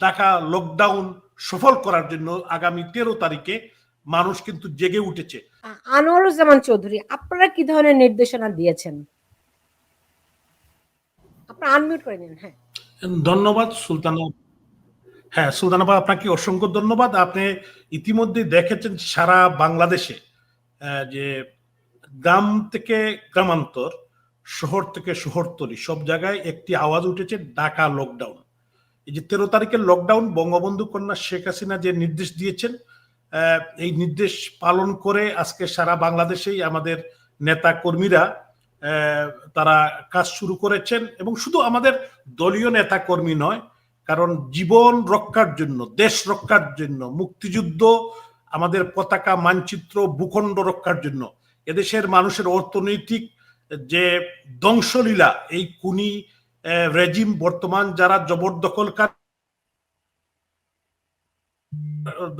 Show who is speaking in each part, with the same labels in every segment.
Speaker 1: Dhaka lockdown সফল করার জন্য আগামী তেরো তারিখে মানুষ কিন্তু জেগে উঠেছে।
Speaker 2: আনোয়ারুজ্জামান চৌধুরী আপনারা কি ধরনের নির্দেশনা দিয়েছেন? আপনারা আনমিউট করে নিন হ্যাঁ।
Speaker 1: ধন্যবাদ সুলতানা। হ্যাঁ সুলতানাবা আপনাকে অসংখ্য ধন্যবাদ। আপনি ইতিমধ্যে দেখেছেন সারা বাংলাদেশে যে গ্রাম থেকে গ্রামান্তর শহর থেকে শহরতলি সব জায়গায় একটি আওয়াজ উঠেছে ঢাকা লকডাউন এই যে তেরো তারিখের লকডাউন বঙ্গবন্ধু কন্যা শেখ হাসিনা যে নির্দেশ দিয়েছেন এই নির্দেশ পালন করে আজকে সারা বাংলাদেশেই আমাদের নেতা কর্মীরা তারা কাজ শুরু করেছেন এবং শুধু আমাদের দলীয় নেতা কর্মী নয়, কারণ জীবন রক্ষার জন্য, দেশ রক্ষার জন্য, মুক্তিযুদ্ধ, আমাদের পতাকা মানচিত্র, ভূখণ্ড রক্ষার জন্য, এদেশের মানুষের অর্থনৈতিক যে ধ্বংসলীলা, এই কুনি রেজিম বর্তমান যারা জবরদখলকার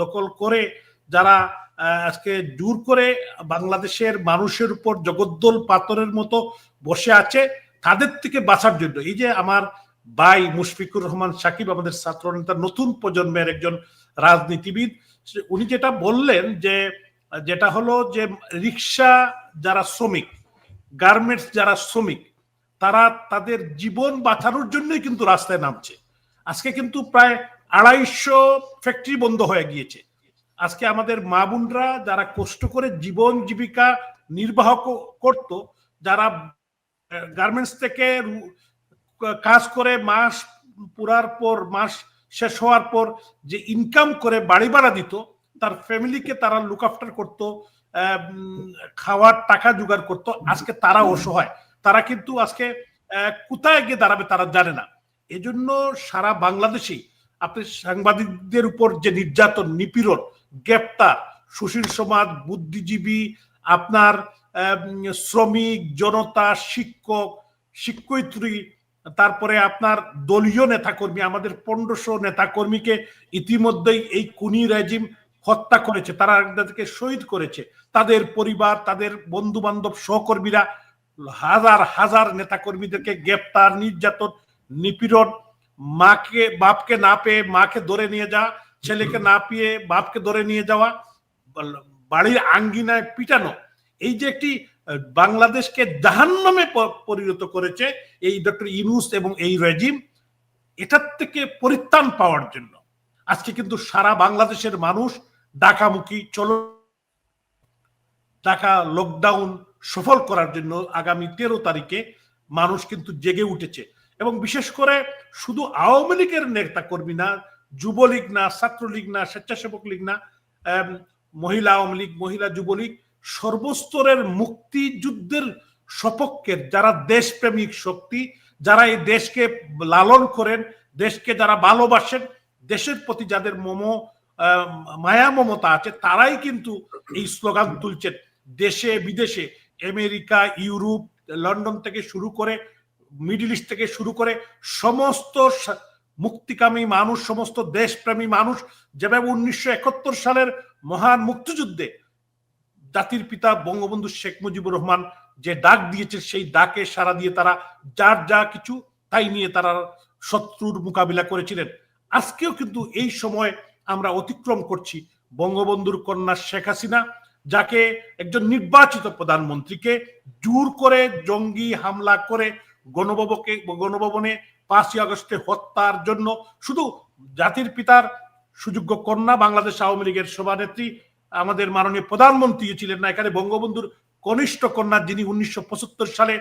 Speaker 1: দখল করে, যারা আজকে জোর করে বাংলাদেশের মানুষের উপর জগদ্দল পাথরের মতো বসে আছে, তাদের থেকে বাঁচার জন্য। এই যে আমার ভাই মুশফিকুর রহমান সাকিব, আমাদের ছাত্র নেতা নতুন প্রজন্মের একজন রাজনীতিবিদ উনি যেটা বললেন যে, যেটা হলো যে রিক্সা যারা শ্রমিক, গার্মেন্টস যারা শ্রমিক তারা তাদের জীবন বাঁচানোর জন্যই কিন্তু রাস্তায় নামছে। আজকে কিন্তু প্রায় আড়াইশো ফ্যাক্টরি বন্ধ হয়ে গিয়েছে। আজকে আমাদের মা বোনরা যারা কষ্ট করে জীবন জীবিকা নির্বাহ করত, যারা গার্মেন্টস থেকে কাজ করে মাস পুরার পর, মাস শেষ হওয়ার পর যে ইনকাম করে বাড়ি ভাড়া দিত, তার ফ্যামিলিকে তারা লুক আফটার করতো খাওয়ার টাকা জোগাড় করতো। আজকে তারা অসহায়। তারা কিন্তু আজকে কোথায় গিয়ে দাঁড়াবে তারা জানে না। এজন্য সারা বাংলাদেশেই আপনি সাংবাদিকদের উপর যে নির্যাতন, নিপীড়ন, গ্রেপ্তার, সুশীল সমাজ, বুদ্ধিজীবী, আপনার শ্রমিক, জনতা, শিক্ষক, শিক্ষয়িত্রী, তারপরে আপনার দলীয় নেতাকর্মী, আমাদের পনেরোশো নেতাকর্মীকে ইতিমধ্যেই এই কুনি রেজিম হত্যা করেছে। তারা তাদেরকে শহীদ করেছে। তাদের পরিবার, তাদের বন্ধু বান্ধব সহকর্মীরা হাজার হাজার নেতাকর্মীদেরকে গ্রেপ্তার, নির্যাতন, নিপীড়ন, মাকে, বাপকে না পেয়ে মাকে ধরে নিয়ে যাওয়া, ছেলেকে না পেয়ে বাপকে ধরে নিয়ে যাওয়া, বাড়ির আঙ্গিনায় পিটানো, এই যে একটি বাংলাদেশকে জাহান্নামে পরিণত করেছে এই ডক্টর ইনুস এবং এই রেজিম, এটার থেকে পরিত্রাণ পাওয়ার জন্য। আজকে কিন্তু সারা বাংলাদেশের মানুষ ঢাকামুখী, চলো, ঢাকা লকডাউন সফল করার জন্য আগামী তেরো তারিখে মানুষ কিন্তু জেগে উঠেছে। এবং বিশেষ করে শুধু আওয়ামী লীগের নেতা কর্মী না, যুবলীগ না, ছাত্রলীগ না, স্বেচ্ছাসেবক লীগ না মহিলা আওয়ামী লীগ, মহিলা যুবলীগ, সর্বস্তরের মুক্তিযুদ্ধের সপক্ষের যারা দেশপ্রেমিক শক্তি, যারা এই দেশকে লালন করেন, দেশকে যারা ভালোবাসেন, দেশের প্রতি যাদের মম মায়া মমতা আছে, তারাই কিন্তু এই স্লোগান তুলছেন। দেশে, বিদেশে আমেরিকা, ইউরোপ, লন্ডন থেকে শুরু করে, মিডল ইস্ট থেকে শুরু করে সমস্ত মুক্তিকামী মানুষ, সমস্ত দেশপ্রেমী মানুষ, যেভাবে উনিশশো একাত্তর সালের মহান মুক্তিযুদ্ধে জাতির পিতা বঙ্গবন্ধু শেখ মুজিবুর রহমান যে ডাক দিয়েছে সেই ডাকে সারা দিয়ে তারা যার যা কিছু, তাই নিয়ে তারা শত্রুর মোকাবিলা করেছিলেন। আজকেও কিন্তু এই সময় আমরা অতিক্রম করছি বঙ্গবন্ধুর কন্যা শেখ হাসিনা। যাকে একজন নির্বাচিত প্রধানমন্ত্রীকে জোর করে জঙ্গি হামলা করে গণভবকে, গণভবনে পাঁচই আগস্টে হত্যার জন্য শুধু জাতির পিতার সুযোগ্য কন্যা বাংলাদেশ আওয়ামী লীগের সভানেত্রী, আমাদের মাননীয় প্রধানমন্ত্রী ছিলেন না এখানে, বঙ্গবন্ধুর কনিষ্ঠ কন্যা যিনি উনিশশো পঁচাত্তর সালে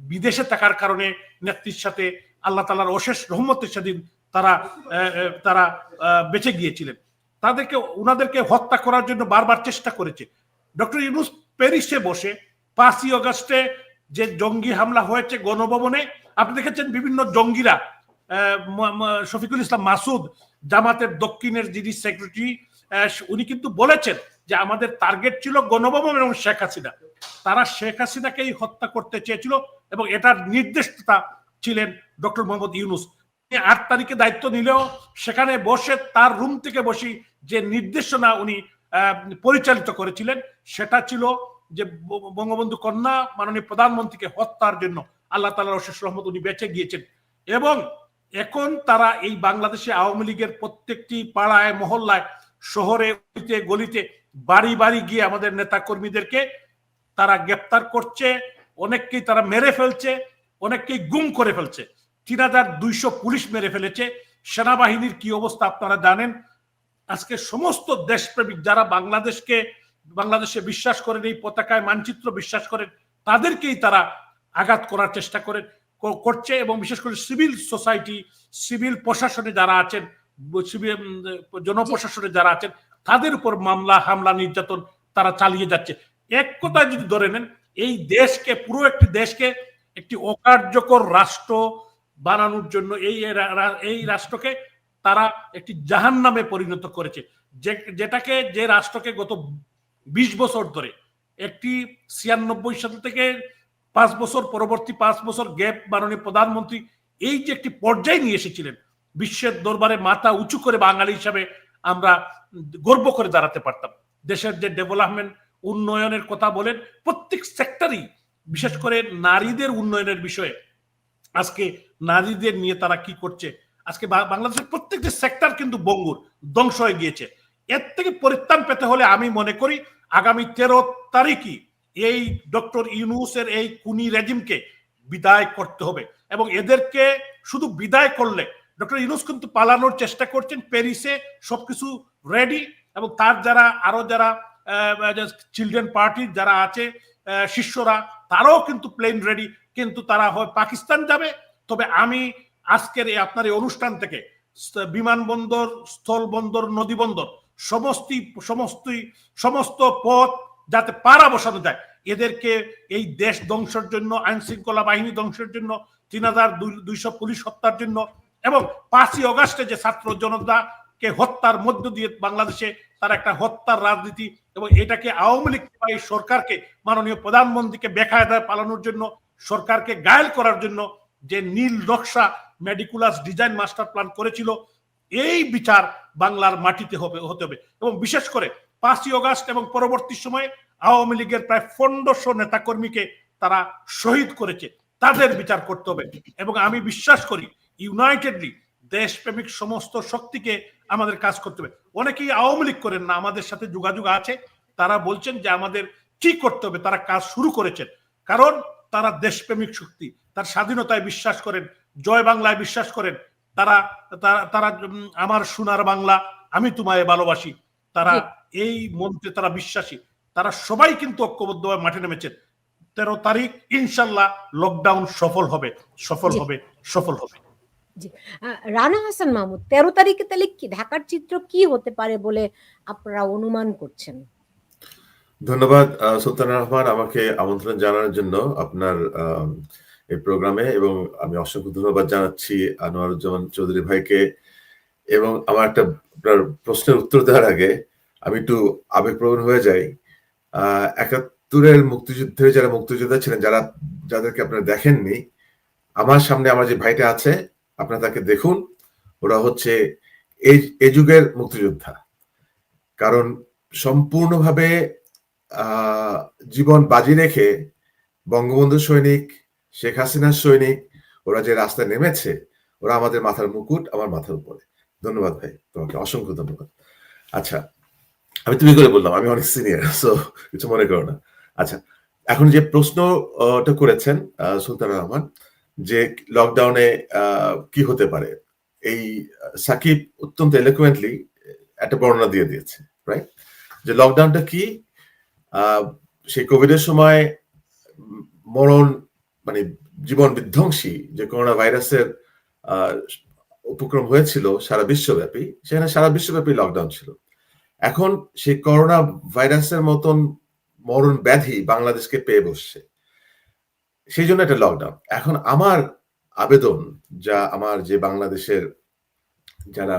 Speaker 1: বিদেশে থাকার কারণে নেত্রীর সাথে আল্লাহ তালার অশেষ রহমতের সেদিন তারা তারা বেঁচে গিয়েছিলেন। তাদেরকে ওনাদেরকে হত্যা করার জন্য বারবার চেষ্টা করেছে। ডক্টর ইউনুস প্যারিসে বসে, পাঁচই অগস্টে যে জঙ্গি হামলা হয়েছে গণভবনে, আপনি দেখেছেন বিভিন্ন জঙ্গিরা শফিকুল ইসলাম মাসুদ, জামাতের দক্ষিণের যিনি সেক্রেটারি উনি কিন্তু বলেছেন যে আমাদের টার্গেট ছিল গণভবন এবং শেখ হাসিনা। তারা শেখ হাসিনাকেই হত্যা করতে চেয়েছিল এবং এটার নির্দেশতা ছিলেন ডক্টর মোহাম্মদ ইউনুস। আট তারিখে দায়িত্ব নিলেও সেখানে বসে তার রুম থেকে বসি যে নির্দেশনা উনি পরিচালিত করেছিলেন, সেটা ছিল যে বঙ্গবন্ধু কন্যা মাননীয় প্রধানমন্ত্রীকে হত্যার জন্য আল্লাহ তালার অশেষ রহমত উনি বেঁচে গিয়েছেন। এবং এখন তারা এই বাংলাদেশে আওয়ামী লীগের প্রত্যেকটি পাড়ায়, মহল্লায়, শহরে গলিতে বাড়ি বাড়ি গিয়ে আমাদের নেতা কর্মীদেরকে তারা গ্রেপ্তার করছে, অনেককেই তারা মেরে ফেলছে, অনেককেই গুম করে ফেলছে। তিন হাজার দুইশো পুলিশ মেরে ফেলেছে। সেনাবাহিনীর কি অবস্থা আপনারা জানেন? আজকে সমস্ত দেশপ্রেমিক যারা বাংলাদেশকে, বাংলাদেশে বিশ্বাস করেন, এই পতাকায় মানচিত্র বিশ্বাস করেন, তাদেরকেই তারা আঘাত করার চেষ্টা করেন করছে এবং বিশেষ করে সিভিল সোসাইটি, সিভিল প্রশাসনে যারা আছেন জনপ্রশাসনে যারা আছেন, তাদের উপর মামলা, হামলা, নির্যাতন তারা চালিয়ে যাচ্ছে। এক কথায় যদি ধরে নেন, এই দেশকে, পুরো একটি দেশকে একটি অকার্যকর রাষ্ট্র বানানোর জন্য এই এই রাষ্ট্রকে তারা একটি জাহান নামে পরিণত করেছে। যে, যেটাকে যে রাষ্ট্রকে গত বিশ বছর ধরে, একটি ছিয়ানব্বই সাল থেকে পাঁচ বছর, পরবর্তী পাঁচ বছর গ্যাপ মাননীয় প্রধানমন্ত্রী এই যে একটি পর্যায়ে নিয়ে এসেছিলেন, বিশ্বের দরবারে মাথা উঁচু করে বাঙালি হিসাবে আমরা গর্ব করে দাঁড়াতে পারতাম। দেশের যে ডেভেলপমেন্ট, উন্নয়নের কথা বলেন, প্রত্যেক সেক্টরই বিশেষ করে নারীদের উন্নয়নের বিষয়ে আজকে নারীদের নিয়ে তারা কি করছে? আজকে বাংলাদেশের প্রত্যেকটি সেক্টর কিন্তু বঙ্গুর, ধ্বংস হয়ে গিয়েছে। এর থেকে পরিত্রাণ পেতে হলে আমি মনে করি, আগামী তেরো তারিখই এই ডক্টর ইউনুসের এই কুনি রেজিমকে বিদায় করতে হবে এবং এদেরকে শুধু বিদায় করলে, ডক্টর ইউনুস কিন্তু পালানোর চেষ্টা করছেন, প্যারিসে সবকিছু রেডি এবং তার যারা, আরও যারা চিলড্রেন পার্টির যারা আছে শিষ্যরা, তারাও কিন্তু প্লেন রেডি কিন্তু তারা হয় পাকিস্তান যাবে। তবে আমি আজকের এই আপনার এই অনুষ্ঠান থেকে বিমানবন্দর, স্থলবন্দর নদী বন্দর সমস্ত সমস্তই সমস্ত পথ যাতে পাড়া বসানো যায়, এদেরকে এই দেশ ধ্বংসের জন্য আইন শৃঙ্খলা বাহিনী ধ্বংসের জন্য, তিন হাজার দুইশো পুলিশ হত্যার জন্য এবং পাঁচই অগাস্টে যে ছাত্র জনতাকে হত্যার মধ্য দিয়ে বাংলাদেশে তার একটা হত্যার রাজনীতি এবং এটাকে আওয়ামী লীগ সরকারকে মাননীয় প্রধানমন্ত্রীকে বেকায়দায় পালানোর জন্য সরকারকে গায়েল করার জন্য যে নীল নকশা মেডিকুলাস ডিজাইন মাস্টার প্ল্যান করেছিল, এই বিচার বাংলার মাটিতে হবে, হতে হবে। এবং বিশেষ করে পাঁচই অগাস্ট এবং পরবর্তী সময়ে আওয়ামী লীগের প্রায় পনেরোশো নেতাকর্মীকে তারা শহীদ করেছে। তাদের বিচার করতে হবে। এবং আমি বিশ্বাস করি, ইউনাইটেডলি দেশপ্রেমিক সমস্ত শক্তিকে আমাদের কাজ করতে হবে। অনেকেই আওয়ামী লীগ করেন না, আমাদের সাথে যোগাযোগ আছে। তারা বলছেন যে আমাদের কি করতে হবে, তারা কাজ শুরু করেছেন। কারণ তারা দেশপ্রেমিক শক্তি তার স্বাধীনতায় বিশ্বাস করেন জয় বাংলায় বিশ্বাস করেন তারা তারা- আমার সোনার বাংলা আমি তোমায় ভালোবাসি। তারা এই মন্ত্রে তারা বিশ্বাসী। তারা সবাই কিন্তু ঐক্যবদ্ধভাবে মাঠে নেমেছেন। তেরো তারিখ ইনশাল্লাহ লকডাউন সফল হবে সফল হবে সফল হবে।
Speaker 2: রানা হাসান মাহমুদ তেরো তারিখে তাহলে কি ঢাকার চিত্র কি হতে পারে বলে আপনারা অনুমান করছেন?
Speaker 3: ধন্যবাদ সুলতান রহমান আমাকে আমন্ত্রণ জানানোর জন্য আপনার এই প্রোগ্রামে এবং আমি অসংখ্য ধন্যবাদ জানাচ্ছি আনোয়ারুজ্জামান চৌধুরী ভাইকে এবং আমার একটা আপনার প্রশ্নের উত্তর দেওয়ার আগে আমি একটু আবেগপ্রবণ হয়ে যাই। একাত্তরের মুক্তিযুদ্ধে যারা মুক্তিযোদ্ধা ছিলেন, যারা, যাদেরকে আপনারা দেখেননি, আমার সামনে আমার যে ভাইটা আছে, আপনারা তাকে দেখুন। ওরা হচ্ছে এই যুগের মুক্তিযোদ্ধা। কারণ সম্পূর্ণভাবে জীবন বাজি রেখে বঙ্গবন্ধু সৈনিক, শেখ হাসিনার সৈনিক, ওরা যে রাস্তায় নেমেছে, ওরা আমাদের মাথার মুকুট, আমার মাথার উপরে। ধন্যবাদ ভাই, তোমাকে অসংখ্য ধন্যবাদ। আচ্ছা আমি তুমি করে বললাম, আমি অনেক সিনিয়র সো কিছু মনে করো না। আচ্ছা এখন যে প্রশ্নটা করেছেন সুলতান রহমান, যে লকডাউনে কি হতে পারে? এই সাকিব অত্যন্ত এলিকুয়েন্টলি একটা বর্ণনা দিয়ে দিয়েছে রাইট যে লকডাউনটা কি? সেই কোভিডের সময় মরণ মানে জীবন বিধ্বংসী যে করোনা ভাইরাসের উপক্রম হয়েছিল সারা বিশ্বব্যাপী, সেখানে সারা বিশ্বব্যাপী লকডাউন ছিল। এখন সেই করোনা ভাইরাসের মতন মরণ ব্যাধি বাংলাদেশকে পেয়ে বসছে। সেই জন্য একটা লকডাউন এখন আমার আবেদন, যা আমার যে বাংলাদেশের যারা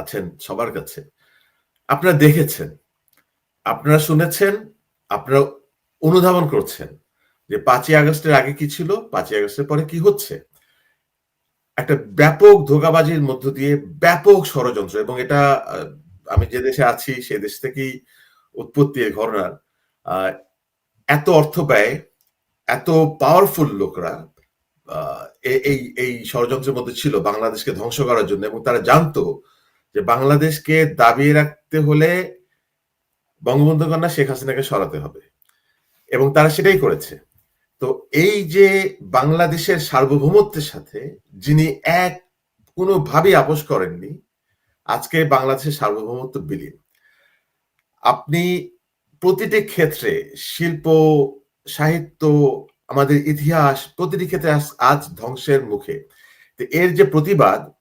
Speaker 3: আছেন সবার কাছে, আপনারা দেখেছেন আপনারা শুনেছেন, আপনারা অনুধাবন করছেন যে পাঁচই আগস্টের আগে কি ছিল, পাঁচই আগস্টের পরে কি হচ্ছে। একটা ব্যাপক ধোকাবাজির মধ্য দিয়ে ব্যাপক ষড়যন্ত্র এবং এটা আমি যে দেশে আছি, সে দেশ থেকেই উৎপত্তি এই ঘটনার এত অর্থ ব্যয়, এত পাওয়ারফুল লোকরা এই এই ষড়যন্ত্রের মধ্যে ছিল, বাংলাদেশকে ধ্বংস করার জন্য এবং তারা জানতো যে বাংলাদেশকে দাবিয়ে রাখতে হলে বঙ্গবন্ধু কন্যা শেখ হাসিনাকে সরাতে হবে। এবং তারা সেটাই করেছে। তো এই যে বাংলাদেশের সার্বভৌমত্বের সাথে যিনি এক কোনোভাবেই আপোষ করেননি, আজকে বাংলাদেশের সার্বভৌমত্ব বিলীন। আপনি প্রতিটি ক্ষেত্রে শিল্প, সাহিত্য, আমাদের ইতিহাস, প্রতিটি ক্ষেত্রে আজ- ধ্বংসের মুখে। এর যে প্রতিবাদ,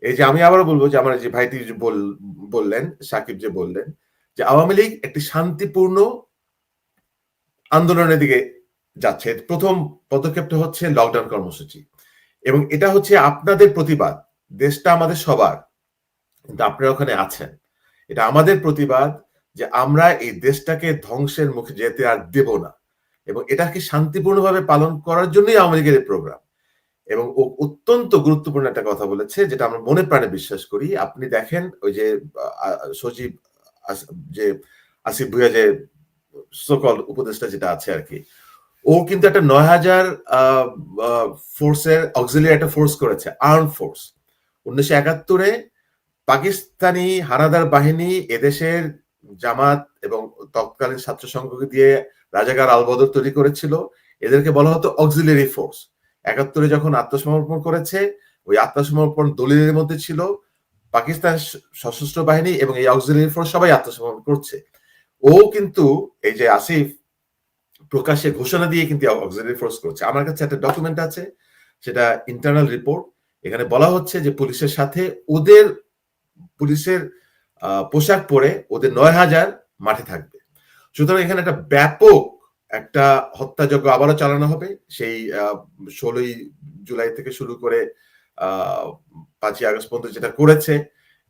Speaker 3: এই যে আমি আবারও বলব যে আমার যে ভাইটি বললেন, সাকিব যে বললেন যে আওয়ামী লীগ একটি শান্তিপূর্ণ আন্দোলনের দিকে যাচ্ছে। প্রথম পদক্ষেপটা হচ্ছে লকডাউন কর্মসূচি। এবং এটা হচ্ছে আপনাদের প্রতিবাদ। দেশটা আমাদের সবার। কিন্তু আপনারা ওখানে আছেন। এটা আমাদের প্রতিবাদ যে আমরা এই দেশটাকে ধ্বংসের মুখে যেতে আর দেব না। এবং এটাকে শান্তিপূর্ণভাবে পালন করার জন্যই আওয়ামী লীগের প্রোগ্রাম এবং ও অত্যন্ত গুরুত্বপূর্ণ একটা কথা বলেছে, যেটা আমরা মনে প্রাণে বিশ্বাস করি। আপনি দেখেন ওই যে আস- যে আসিফ যে সকল উপদেষ্টা যেটা আছে আর কি, ও কিন্তু একটা নয় হাজার ফোর্সের অক্সিলিয়ারি একটা ফোর্স করেছে আর্ম ফোর্স উনিশশো একাত্তরে পাকিস্তানি হানাদার বাহিনী এদেশের জামাত এবং তৎকালীন ছাত্র সংঘকে দিয়ে রাজাকার আলবদর তৈরি করেছিল। এদেরকে বলা হতো অক্সিলিয়ারি ফোর্স একাত্তরে যখন আত্মসমর্পণ করেছে, ওই আত্মসমর্পণ দলিলের মধ্যে ছিল পাকিস্তান সশস্ত্র বাহিনী এবং এই অক্সিলিয়ারি ফোর্স সবাই আত্মসমর্পণ করছে। ও কিন্তু এই যে আসিফ প্রকাশ্যে ঘোষণা দিয়ে কিন্তু অক্সিলিয়ারি ফোর্স করছে। আমার কাছে একটা ডকুমেন্ট আছে, সেটা ইন্টারনাল রিপোর্ট এখানে বলা হচ্ছে যে পুলিশের সাথে ওদের, পুলিশের পোশাক পরে ওদের নয় হাজার মাঠে থাকবে। সুতরাং এখানে একটা ব্যাপক একটা হত্যাযজ্ঞ আবারও চালানো হবে। সেই ষোলোই জুলাই থেকে শুরু করে পাঁচই আগস্ট পর্যন্ত যেটা করেছে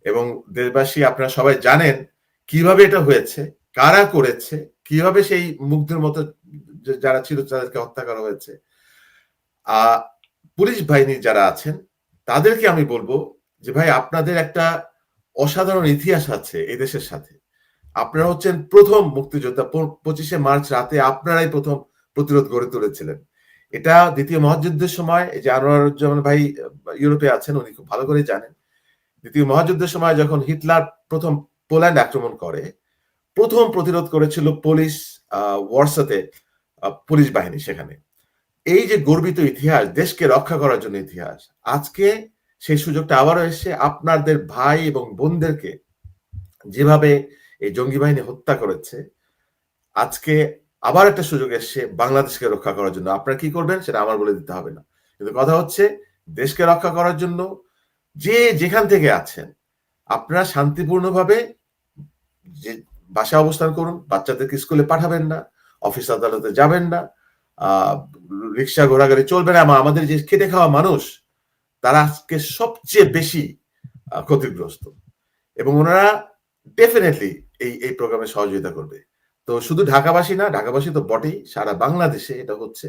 Speaker 3: এবং দেশবাসী আপনারা সবাই জানেন কীভাবে এটা হয়েছে, কারা করেছে, কীভাবে সেই মুগ্ধের মতো যারা ছিল তাদেরকে হত্যা করা হয়েছে। আহ পুলিশ বাহিনী যারা আছেন, তাদেরকে আমি বলব যে ভাই আপনাদের একটা অসাধারণ ইতিহাস আছে এই দেশের সাথে। আপনারা হচ্ছেন প্রথম মুক্তিযোদ্ধা পঁচিশে মার্চ রাতে আপনারাই প্রথম প্রতিরোধ গড়ে তুলেছিলেন। এটা দ্বিতীয় মহাযুদ্ধের সময় যে আনোয়ারুজ্জামান ভাই ইউরোপে আছেন উনি খুব ভালো করে জানেন। দ্বিতীয় মহাযুদ্ধের সময় যখন হিটলার প্রথম পোল্যান্ড আক্রমণ করে প্রথম প্রতিরোধ করেছিল পুলিশ আহ, ওয়ার্সাতে পুলিশ বাহিনী সেখানে। এই যে গর্বিত ইতিহাস দেশকে রক্ষা করার জন্য ইতিহাস আজকে সেই সুযোগটা আবারও এসে আপনাদের ভাই এবং বোনদেরকে যেভাবে এই জঙ্গি বাহিনী হত্যা করেছে আজকে আবার একটা সুযোগ এসছে বাংলাদেশকে রক্ষা করার জন্য। আপনারা কি করবেন সেটা আমার বলে দিতে হবে না। কিন্তু কথা হচ্ছে, দেশকে রক্ষা করার জন্য যে যেখান থেকে আছেন, আপনারা শান্তিপূর্ণভাবে যে বাসা অবস্থান করুন, বাচ্চাদেরকে স্কুলে পাঠাবেন না, অফিস আদালতে যাবেন না রিক্সা ঘোরাঘুরি চলবে না আমা- আমাদের যে খেটে খাওয়া মানুষ, তারা আজকে সবচেয়ে বেশি ক্ষতিগ্রস্ত। এবং ওনারা ডেফিনেটলি এই এই প্রোগ্রামে সহযোগিতা করবে। তো শুধু ঢাকাবাসী না, ঢাকাবাসী তো বটেই, সারা বাংলাদেশে এটা হচ্ছে।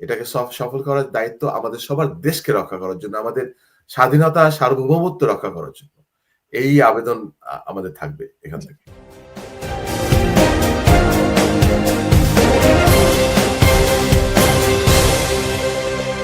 Speaker 3: এটাকে সব সফল করার দায়িত্ব আমাদের সবার দেশকে রক্ষা করার জন্য, আমাদের স্বাধীনতা, সার্বভৌমত্ব রক্ষা করার জন্য। এই আবেদন আমাদের থাকবে এখান থেকে।